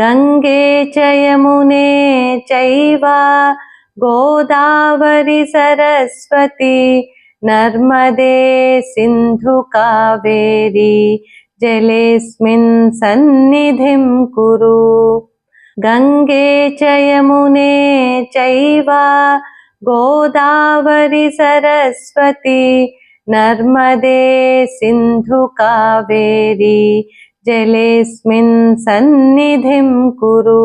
గంగే చయమునే చైవ గోదావరి సరస్వతి నర్మదే సింధు కావేరి జలేస్మిన్ సన్నిధిం కురు. గంగే చయమునే చైవ గోదావరి సరస్వతి నర్మదే సింధు కావేరి जलेऽस्मिन् सन्निधिं कुरु।